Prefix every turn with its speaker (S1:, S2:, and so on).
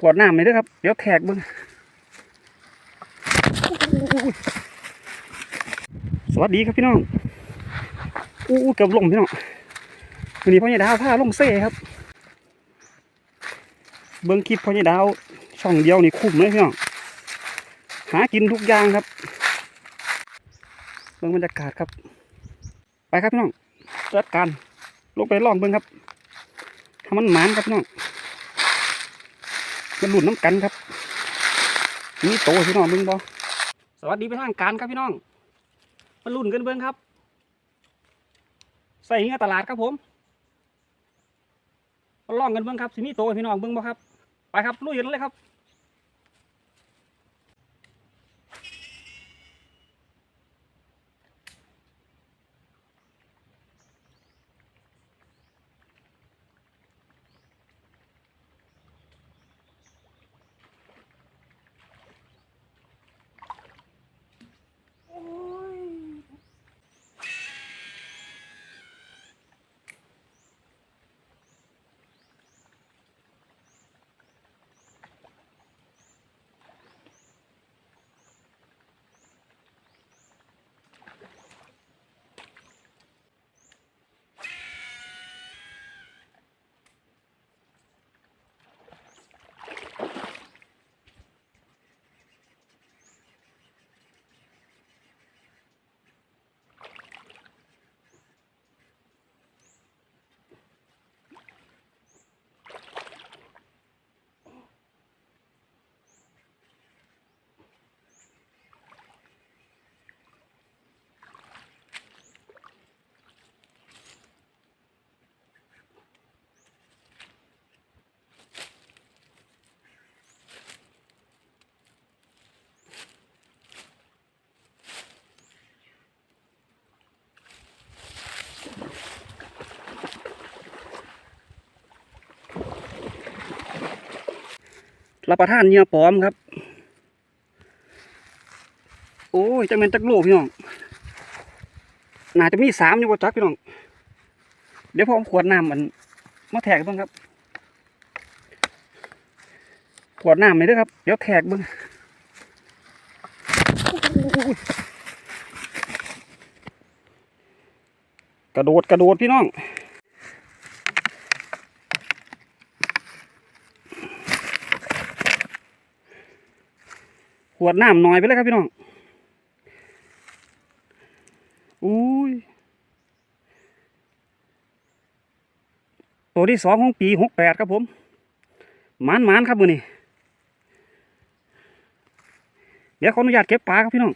S1: ขวดน้ำเลยด้อครับ เดี๋ยวแขกบิ้งสวัสดีครับพี่น้องอู้เกือบลงพี่น้องวันนี้พ่อใหญ่ดาวพาลงเซ่ครับ เบิ้งคลิปพ่อใหญ่ดาวช่องเดียวนี่คุ้มเลยพี่น้องหากินทุกอย่างครับเบิ้งบรรยากาศครับ ไปครับพี่น้องจัดการลงไปล่องเบิ้งครับทำมันหมานครับพี่น้อง มันหลุดน้ำกันครับนี่โตพี่น้องมึงบอสวัสดีไปทางการครับพี่น้อง มันลุ่นกันเบิ้งครับ ใส่เงี้ยตลาดครับผมมาลองกันเบิ้งครับสิมีโตพี่น้องเบิ้งบ่ครับ ไปครับลุยกันเลยครับ รับประทานเหยื่อปลอมครับ โอ้ยจังเป็นจักโลพี่น้องน่าจะมีสามอยู่บ่จักพี่น้อง เดี๋ยวผมขวดน้ำมันมาแทกบ้างครับขวดน้ำเลยเด้อครับ เดี๋ยวแทกบ้างกระโดดกระโดดพี่น้อง ขวดน้ำน้อยไปเลยครับพี่น้องอุ้ยตัวที่สองของปีหกแปดครับผมหมานหมานครับมือนี่เดี๋ยวขออนุญาตเก็บปลาครับพี่น้อง